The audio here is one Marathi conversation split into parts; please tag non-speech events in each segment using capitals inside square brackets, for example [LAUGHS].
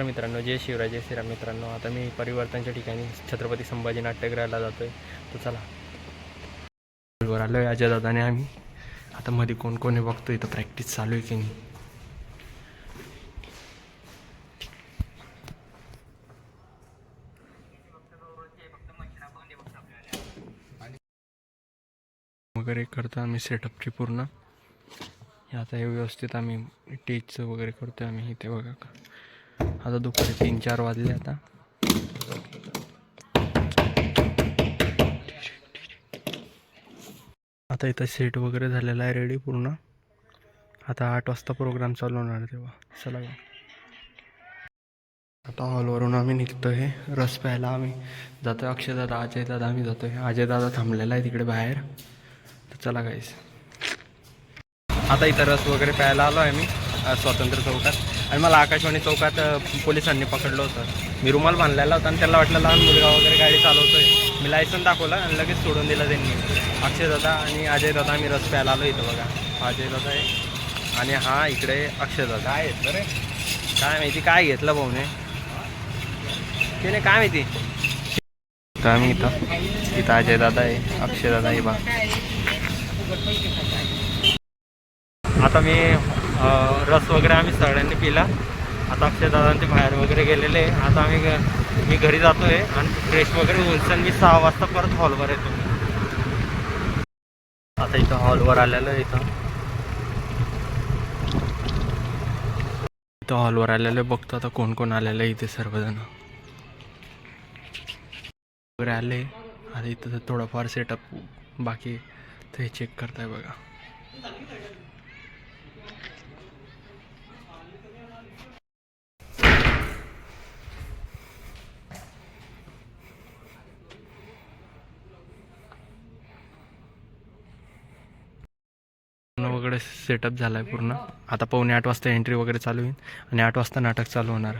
तर मित्रांनो जय शिवराय जय श्रीराम मित्रांनो. आता मी परिवर्तनच्या ठिकाणी छत्रपती संभाजी नाट्यगृहाला जातोय. तर चला. वर आलोय अजय दादाने आम्ही. आता मध्ये कोण कोण आहे बघतो इथं प्रॅक्टिस चालू आहे की नाही? वगैरे करतो आम्ही सेटअपची पूर्ण. आता हे व्यवस्थित आम्ही टेजचं वगैरे करतो आम्ही. इथे बघा का. आता दुपारी तीन चार वाजले आता. आता इथं सेट वगैरे झालेला आहे रेडी पूर्ण. आता आठ वाजता प्रोग्राम चालू होणार तेव्हा. चला मग. आता हॉलवरून आम्ही निघतो आहे रस प्यायला आम्ही. जातो आहे अक्षयदादा अजयदादा आम्ही जातो आहे अजय अजयदादा थांबलेला आहे तिकडे बाहेर. तर चला काहीच आता इथं रस वगैरे प्यायला आलो आहे मी स्वातंत्र्य चौकात. आणि मला आकाशवाणी चौकात पोलिसांनी पकडलं होतं. मी रुमाल बांधलेला होता आणि त्याला वाटलं लहान मुलगा वगैरे गाडी चालवतोय. मी लायसन दाखवलं आणि लगेच सोडून दिलं त्यांनी. अक्षय दादा आणि अजय दादा आम्ही रस प्यायला आलो इथं बघा. अजय दादा आहे आणि हा इकडे अक्षय दादा. काय आहेत रे काय माहिती काय घेतलं भाऊने? ते नाही काय माहिती? तर आम्ही इथं इथं अजय दादा आहे अक्षय दादा आहे बा आता मी रस वगैरे आम्ही सगळ्यांनी पिला. आता अक्षय दादांचे बाहेर वगैरे गेलेले. आहे. आता आम्ही घ- मी घरी जातो आहे आणि फ्रेश वगैरे उंचन मी सहा वाजता परत हॉलवर येतो. आता इथं हॉलवर आलेलं आहे इथं. इथं हॉलवर आलेलं आहे. बघतो आता कोण कोण आलेलं आहे इथे सर्वजण. वगैरे आले. आता इथं तर थोडंफार सेटअप बाकी ते चेक करताय बघा. वगैरे सेटअप झाला आहे पूर्ण. आता पावणे आठ वाजता एंट्री वगैरे चालू होईल आणि आठ वाजता नाटक चालू होणार.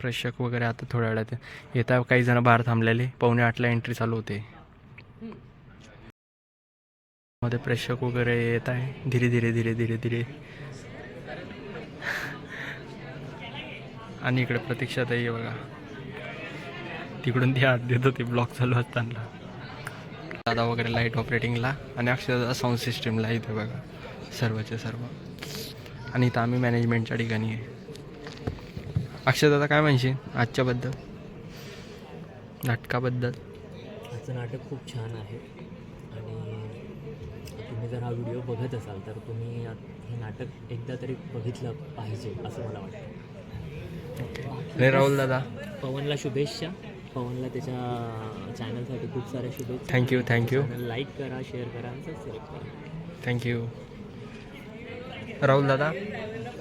प्रेक्षक वगैरे आता थोड्या वेळात येत आहे काही जण बाहेर थांबलेले. पावणे आठला एंट्री चालू होते. मध्ये प्रेक्षक वगैरे येत आहे. धीरे धीरे धीरे धीरे धीरे. आणि इकडे प्रतीक्षा आहे बघा. तिकडून ती आत देत होती. ब्लॉक चालू असताना. दादा वगैरे लाइट ऑपरेटिंगला आणि अक्षरशः साऊंड सिस्टीमला इथे बघा सर्वचे सर्व. आणि इथं आम्ही मॅनेजमेंटच्या ठिकाणी आहे. अक्षरदादा काय म्हणशील? आजच्याबद्दल? नाटकाबद्दल? आजचं नाटक खूप छान आहे. आणि तुम्ही जर हा व्हिडिओ बघत असाल तर तुम्ही हे नाटक एकदा तरी बघितलं पाहिजे असं मला वाटतं. राहुल दादा? पवनला शुभेच्छा. पवनला त्याच्या चॅनलसाठी खूप साऱ्या शुभेच्छा. Thank you thank you like करा शेअर करा आणि सबस्क्राईब करा. थँक्यू राहुल दादा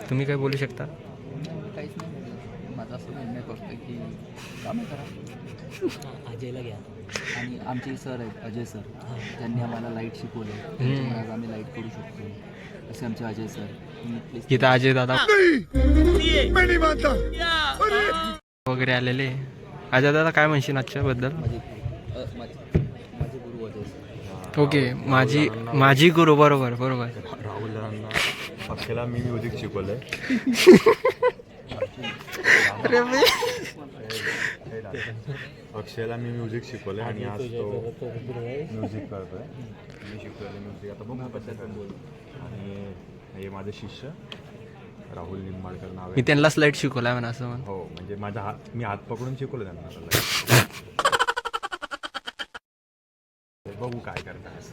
तुम्ही काय बोलू शकता? काहीच नाही माझं असं म्हणणं करतो की कामं करा. अजयला घ्या. आणि आमचे सर आहेत अजय सर त्यांनी आम्हाला लाइट शिकवले. आज आम्ही लाइट करू शकतो. असे आमचे अजय सर इथं अजय दादा. वगैरे आलेले. अजय दादा काय म्हणशील आजच्याबद्दल? ओके माझी माझी गुरु बरोबर बरोबर. राहुलांना अक्षयला मी म्युझिक शिकवलंय. अक्षयला मी म्युझिक शिकवलंय आणि आज तो म्युझिक करतोय. मी शिकवलेलं म्युझिक आता बघू कसं आणि हे माझे शिष्य. राहुल निंबाळकर नाव मी आहे त्यांना स्लाईड शिकवलाय म्हणा असं म्हण. हो म्हणजे माझा हात मी हात पकडून शिकवलं त्यांना आता बघू काय करतात.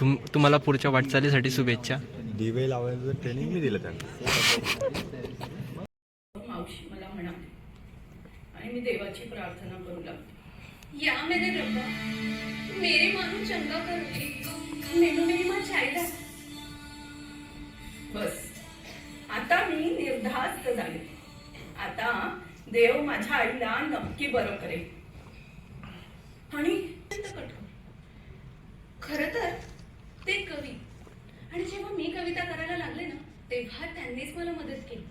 तुम तुम्हाला पुढच्या वाटचालीसाठी शुभेच्छा. दिवे लावायचं ट्रेनिंग मी दिलं त्यांना. मावशी मला म्हणा. आणि मी देवाची प्रार्थना करू लागते. या मेरे रब्बा मेरे मानो चंगा कर दे मेनू मेरी माँ चाहता बस. आता मी निर्धास्त झाले. आता देव माझ्या आईला नक्की बरं करेल. आणि खर तर ते कवी. आणि जेव्हा मी कविता करायला लागले ना तेव्हा त्यांनीच मला मदत केली.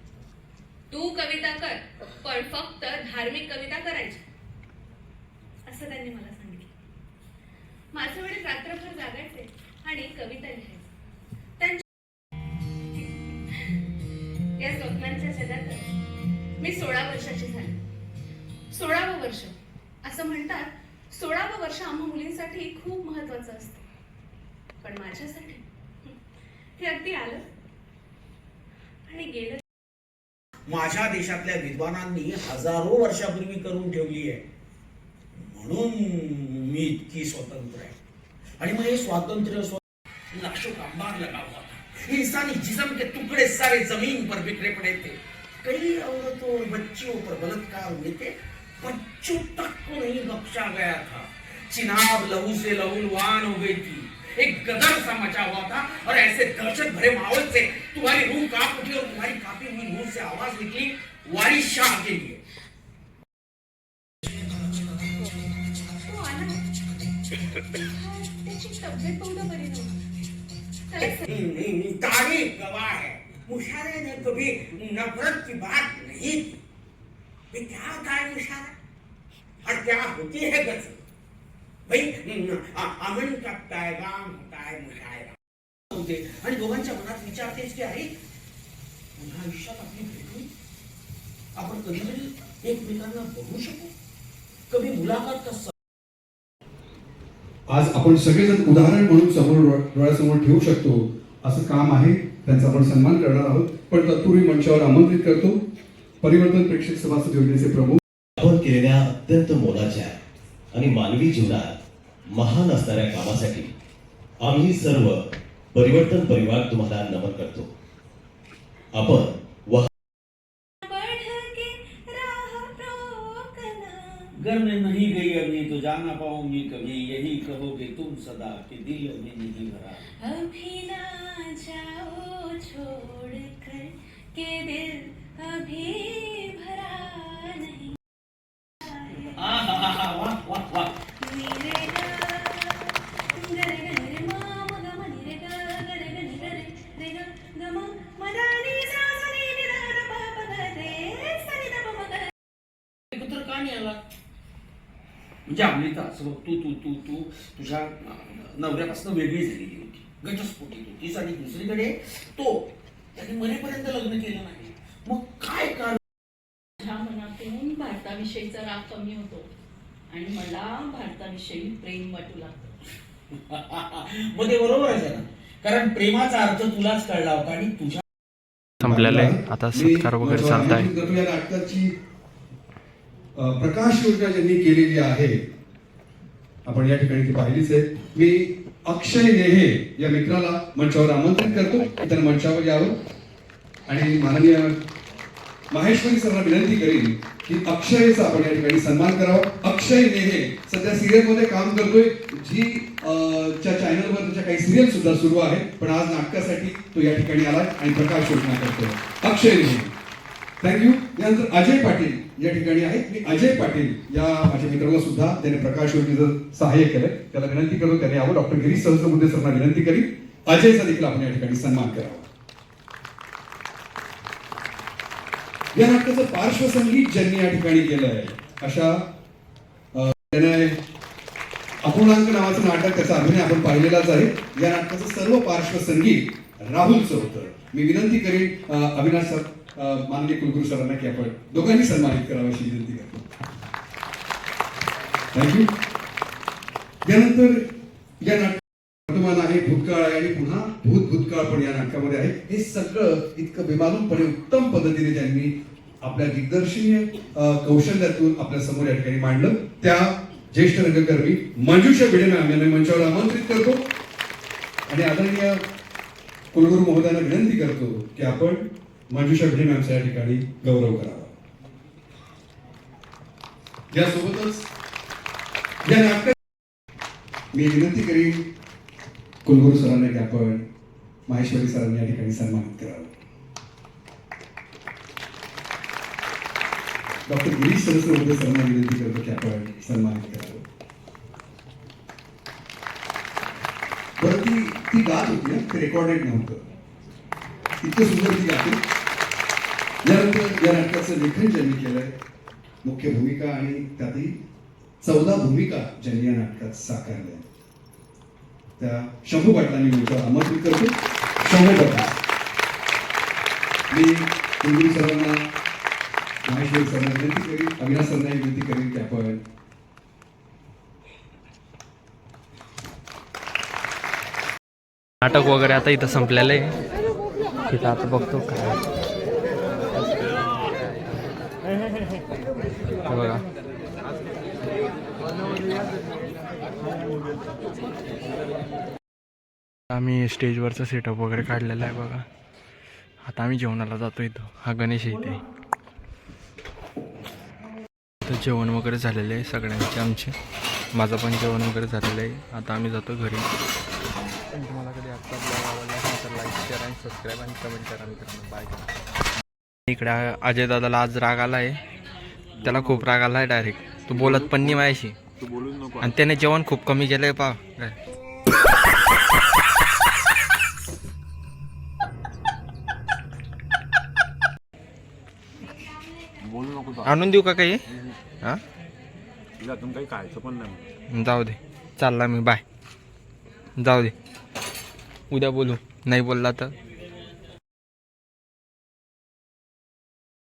तू कविता कर पण फक्त धार्मिक कविता करायची. असं त्यांनी मला सांगितलं. माझं वेळ रात्रभर जागायचे आणि कविता लिहायचे वर्ष. असं म्हणतात सोळावं वर्ष आम्हा मुलींसाठी खूप महत्वाचं असतं. पण माझ्यासाठी हं, हे अगदी आलं. आणि गेलं. माझ्या देशातल्या विद्वानांनी हजारो वर्षापूर्वी करून ठेवली आहे. म्हणून मी इतकी स्वतंत्र आहे. आणि मग हे स्वातंत्र्य स्व- लाखों का मार लगा हुआ था इंसानी जिस्म के टुकड़े सारे जमीन पर बिखरे पड़े थे. कई औरतों और बच्चियों पर बलात्कार हुए थे. बच्चों तक को नहीं बख्शा गया था। चिनाब लहू से लहूलुहान हो गई थी। एक गदर सा मचा हुआ था और ऐसे दहशत भरे माहौल से तुम्हारी रूह काँप उठी और तुम्हारी कांपी हुई मुँह से आवाज़ निकली वारिस शाह के लिए। तो स- हम्म, तारीख गवाह है। मुशारे ने कभी नफरत की बात नहीं की। ये क्या होता है और क्या होती है गजल भाई अमन का पैगाम होता है मुशायरा होते. आणि दोघांच्या मनात विचारतेच की अरे पुन्हा आयुष्यात आपली भेट? होईल आपण कधीतरी एकमेकांना बघू शकू? कभी मुलाखत कसं? आज आपण सगळेजण उदाहरण म्हणून समोर डोळ्यासमोर ठेवू शकतो. असं काम आहे त्यांचा आपण सन्मान करणार आहोत. पण तत्पूर्वी मंचावर आमंत्रित करतो. परिवर्तन प्रेक्षक सभासद योजनेचे प्रमुख आपण केलेल्या अत्यंत मोलाच्या आणि मानवी जीवनात महान असणाऱ्या कामासाठी आम्ही सर्व परिवर्तन परिवार तुम्हाला नमन करतो. आपण घर में नहीं गई अभी तो जाना पाऊंगी कभी। यही कहोगे तुम सदा कि दिल में नहीं भरा। अभी ना जाओ छोड़ कर के दिल अभी भरा नहीं रे मा म रे का म्हणजे अमृता असं बघ, तू तू तू तू तुझ्या नवऱ्यापासून वेगळी झालेली होती. घटस्फोटीत होतीस आणि दुसरीकडे तो त्याने मरेपर्यंत लग्न केलं नाही. मग काय कारण? माझ्या मनातून भारताविषयीचा राग कमी होतो. आणि मला भारताविषयी प्रेम वाटू लागतं. [LAUGHS] मग ते बरोबरच आहे ना? कारण प्रेमाचा अर्थ तुलाच कळला होता आणि तुझ्या संपलेलं आहे. आता सत्कार वगैरे चालत आहे नाटकाची प्रकाश योजना ज्यांनी केलेली आहे आपण या ठिकाणी ती पाहिलीच आहे. मी अक्षय नेहे या मित्राला मंचावर आमंत्रित करतो. त्यानं मंचावर यावं. आणि माननीय माहेश्वरी सरांना विनंती करीन की अक्षयचा आपण या ठिकाणी सन्मान करावा. अक्षय नेहे सध्या सिरियलमध्ये काम करतोय. जी च्या चॅनलवर त्याच्या काही सिरियल सुद्धा सुरू आहे पण आज नाटकासाठी तो या ठिकाणी आला आणि प्रकाश योजना करतोय. अक्षय नेहे. थँक्यू यानंतर अजय पाटील या ठिकाणी आहेत. मी अजय पाटील या माझ्या मित्राला सुद्धा त्याने प्रकाश योजनेचं सहाय्य केलंय. त्याला विनंती करतो त्याने यावं डॉक्टर गिरीश सहस्रबुद्धे सरांना विनंती करीन. अजयचा देखील आपण या ठिकाणी सन्मान करावा. या नाटकाचं पार्श्वसंगीत ज्यांनी या ठिकाणी केलं आहे अशा त्याने अपूर्णांक नावाचं नाटक त्याचा अभिनय आपण पाहिलेलाच आहे. या नाटकाचं सर्व पार्श्वसंगीत राहुलचं होतं. मी विनंती करीन अविनाश सर माननीय कुलगुरू सरांना की आपण दोघांनी सन्मानित करावं अशी विनंती करतो. थँक्यू त्यानंतर या नाटक वर्तमान आहे भूतकाळ आहे आणि पुन्हा भूत भूतकाळ पण या नाटकामध्ये आहे. हे सगळं इतकं बेमालूमपणे उत्तम पद्धतीने त्यांनी आपल्या दिग्दर्शनीय कौशल्यातून आपल्यासमोर या ठिकाणी मांडलं. त्या ज्येष्ठ रंगकर्मी मंजुषा भिडे मॅम यांना मंचावर आमंत्रित करतो आणि आदरणीय कुलगुरू महोदयांना विनंती करतो की आपण मंजुषा भिडे मॅमचा या ठिकाणी गौरव करावा. यासोबतच या नाटकात मी विनंती करीन कुलगुरू सरांना एक आपण माहेश्वरी सरांनी या ठिकाणी सन्मानित करावं. डॉक्टर गिरीश सरस्वती सरांना विनंती करतो की आपण सन्मानित करावं. बरं ती ती गात होती ना ते रेकॉर्डेड नव्हतं. इतकं सुंदर ती गाते यानंतर या नाटकाचं लेखन ज्यांनी केलंय मुख्य भूमिका आणि त्यातही चौदा भूमिका ज्यांनी या नाटकात साकारल्या. त्या शंभू पाटलांनी मी आमंत्रित करतो. शंभू पाटील. मी कुलगुरू सरांना महेश्वर सरांना विनंती करीन अविनाश सरांना विनंती करीन की आपण नाटक वगैरे आता इथं संपलेलं आहे. तिथं आता बघतो काय. बघा. आम्ही स्टेजवरचा सेटअप वगैरे काढलेला आहे बघा. आता आम्ही जेवणाला जातो इथं. हा गणेश इथे. तर जेवण वगैरे झालेलं आहे सगळ्यांचे आमचे. माझं पण जेवण वगैरे झालेलं आहे. आता आम्ही जातो घरी. तुम्हाला कधी आत्ता ब्लॉग आवडला असेल तर लाईक शेअर आणि सबस्क्राईब आणि कमेंट करा मित्रांनो. बाय इकडे अजय दादाला आज राग आला आहे त्याला खूप राग आला आहे डायरेक्ट तू बोलत पण नाही माझ्याशी. तू बोलूच नको. आणि त्याने जेवण खूप कमी केलंय पा. बोलू नको आणून देऊ का काही? हा? तुला अजून काही खायचं पण नाही जाऊ दे. चालला मी बाय. जाऊ दे. उद्या बोलू. नाही बोलला तर.